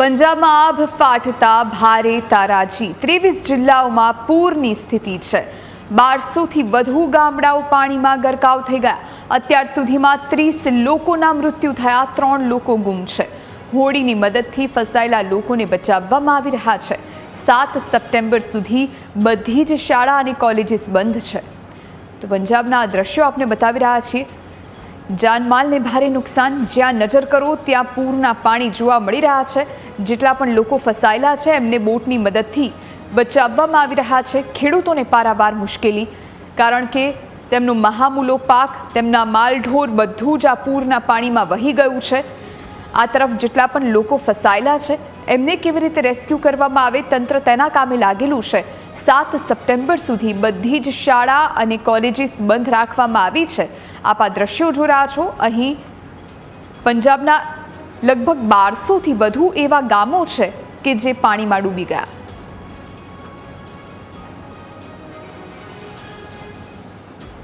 પંજાબમાં આભ ફાટતા ભારે તારાજી. ત્રેવીસ જિલ્લાઓમાં પૂરની સ્થિતિ છે. બારસોથી વધુ ગામડાઓ પાણીમાં ગરકાવ થઈ ગયા. અત્યાર સુધીમાં ત્રીસ લોકોના મૃત્યુ થયા, ત્રણ લોકો ગુમ છે. હોડીની મદદથી ફસાયેલા લોકોને બચાવવામાં આવી રહ્યા છે. સાત સપ્ટેમ્બર સુધી બધી જ શાળા અને કોલેજીસ બંધ છે. તો પંજાબના આ દ્રશ્યો આપણે બતાવી રહ્યા છીએ. જાનમાલને ભારે નુકસાન. જ્યાં નજર કરો, ત્યાં પૂરના પાણી જોવા મળી રહ્યા છે. જેટલા પણ લોકો ફસાયેલા છે, એમને બોટની મદદથી બચાવવામાં આવી રહ્યા છે. ખેડૂતોને પારાવાર મુશ્કેલી. કારણ કે તેમનો મહામૂલો પાક, તેમના માલઢોર બધું જ આ પૂરના પાણીમાં વહી ગયું છે. આ તરફ જેટલા પણ લોકો ફસાયેલા છે એમને કેવી રીતે રેસ્ક્યુ કરવામાં આવે, તંત્ર તેના કામે લાગેલું છે. સાત સપ્ટેમ્બર સુધી બધી જ શાળા અને કોલેજીસ બંધ રાખવામાં આવી છે. આપ આ દ્રશ્યો જોઈ રહ્યા છો, અહીં પંજાબના લગભગ બારસોથી વધુ એવા ગામો છે કે જે પાણીમાં ડૂબી ગયા.